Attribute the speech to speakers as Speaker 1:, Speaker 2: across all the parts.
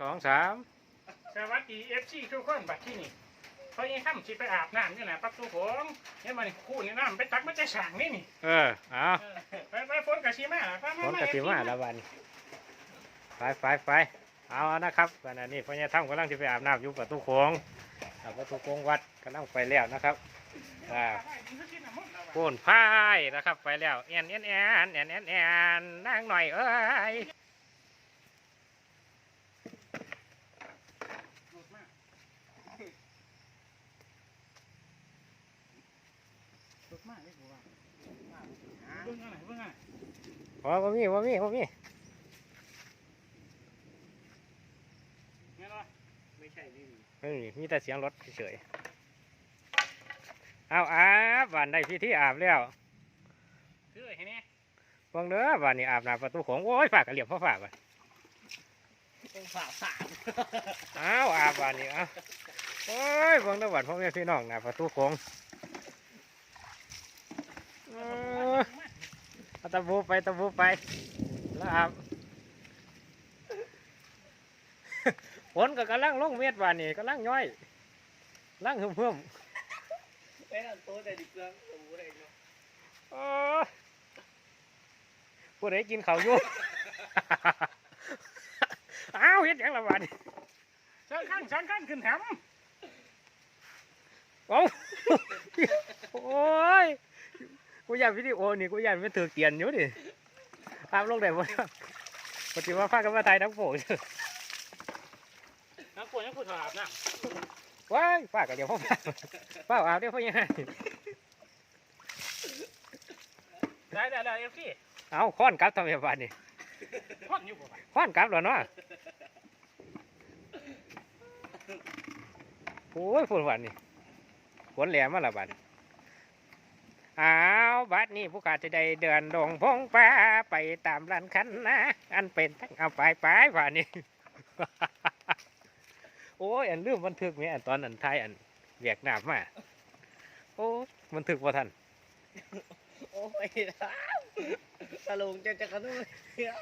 Speaker 1: สองสาม
Speaker 2: สวัสดีเอฟซีทุกคนบัดที่นี่เพราะยังค่ำสิไปอาบน้ำนี่แหละปักตูผมเห็นมันคู่นี่น้ำไปตักมันจะสั่งนี่นี่
Speaker 1: เออเอา
Speaker 2: เออไปไปฝนกับชีมาไป
Speaker 1: ผลกติมาละวันไปไปไปเอานะครับขณะนี้พญาถ้ำกำลังจะไปอาบน้ำอยู่ประตูโค้งอ่าประตูโค้งวัดกำลังไปแล้วนะครับอ่าโค่นพายนะครับ ไปแล้วแอนแอนแอนแอนแอนแอนนั่งหน่อยเอ้ย
Speaker 2: รถมากเลยกูว่าเบิ่งอะไรเบิ่งอะไร
Speaker 1: โอ้บ่มีบ่มีบ่มี
Speaker 2: เงี้ยเนาะ
Speaker 3: ไม่ใช่ไม่มี
Speaker 1: ไม่มีมีแต่เสียงรถเฉยๆเอาอาบวันได้พิธีอาบแล้ว
Speaker 2: คือเห็นไหม
Speaker 1: เบิ่งเด้อวันนี้อาบน้ำประตูโค้งโอ้ยฝากกระเหลี่ยมพ่อฝากไป
Speaker 3: ต้องฝาสาม
Speaker 1: อ้าวอาบวันนี้เอาโอ้ยเบิ่งเด้อวันพ่อแม่พี่น้องหน้าประตูโค้ง เออเอาตะบูไปตะบูไปแล้วอาบฝนก็กำลังลงเม็ดวันนี้กำลังย้อยลังเพิ่ม
Speaker 3: ไอ้นั่นโต๊ะแต่ดิเกลืองตูเองเนาะ
Speaker 1: ๆโอ้ยผู้ใดกินข้าวอยู่อ้าวเฮ็ดหยังละวันนี้
Speaker 2: สองขั้นสองขั้นขึ้นแถม
Speaker 1: โอ้โอ้ยกู อยากวิดีโอนี่กูอยากไปถือเกียนอยู่ดิภาพลงได้บ่ปฏิว่าพากันมาถ่ายน้ำโผล่
Speaker 2: น้ำปวดยังปวดถอดน้
Speaker 1: ว้ายป้าก็เดี๋ยวพ่อป้าป้าอาบเดี๋ยวพ่อยังไงำ
Speaker 2: ได้ได้ได้เอฟซี
Speaker 1: เอาค้อนกลับทำไมบ้านนี่
Speaker 2: พ่อนอยู่บ่ไป
Speaker 1: ค้อนกลับแล้วเนาะโอ้ยฝนวันนี่ฝนแหลมมาและบัดนี้ อ้าวบัดนี้ผู้ขาจะได้เดินดงพงป่าไปตามร้านคันนะ อันเป็นทั้งเอาไปไปบ้านนี้โอ้ย อันลืมบันทึกไหมอันตอนอันไทายอันแยกน้ำมา โอ้ยบันทึกว่าท่าน
Speaker 3: โอ้ยนะตะลุงจะจะกระนุ่นเที่ยว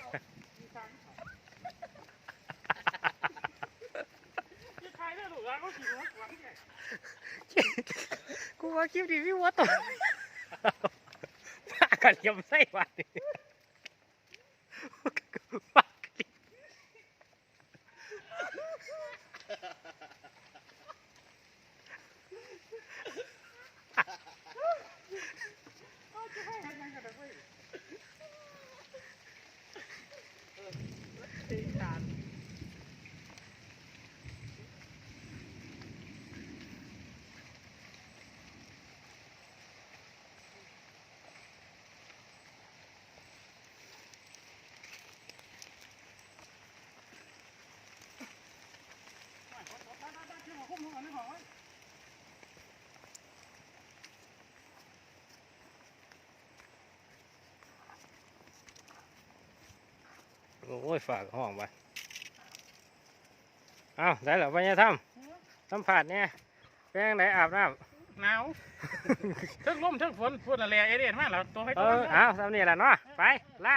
Speaker 2: ที่ใครได้ลูกแล้วเขาขี่รถหวังแก่
Speaker 1: กูว่าคลิปนี้พี่ว่าตัว ป้ากันยำไส้วันป้า อ้ยฝากห้องไปเอาได้แล้วไปเนี่ยทำสัมผัสเนี่ยเป็นยังไงอาบน้
Speaker 2: หนาวเทิงลมเทิงฝนพูดอะไรเอเดนมาแล้วตัวให้ำ
Speaker 1: เอ
Speaker 2: ตัว
Speaker 1: อเอาทำนี่แหละเนาะไปล่า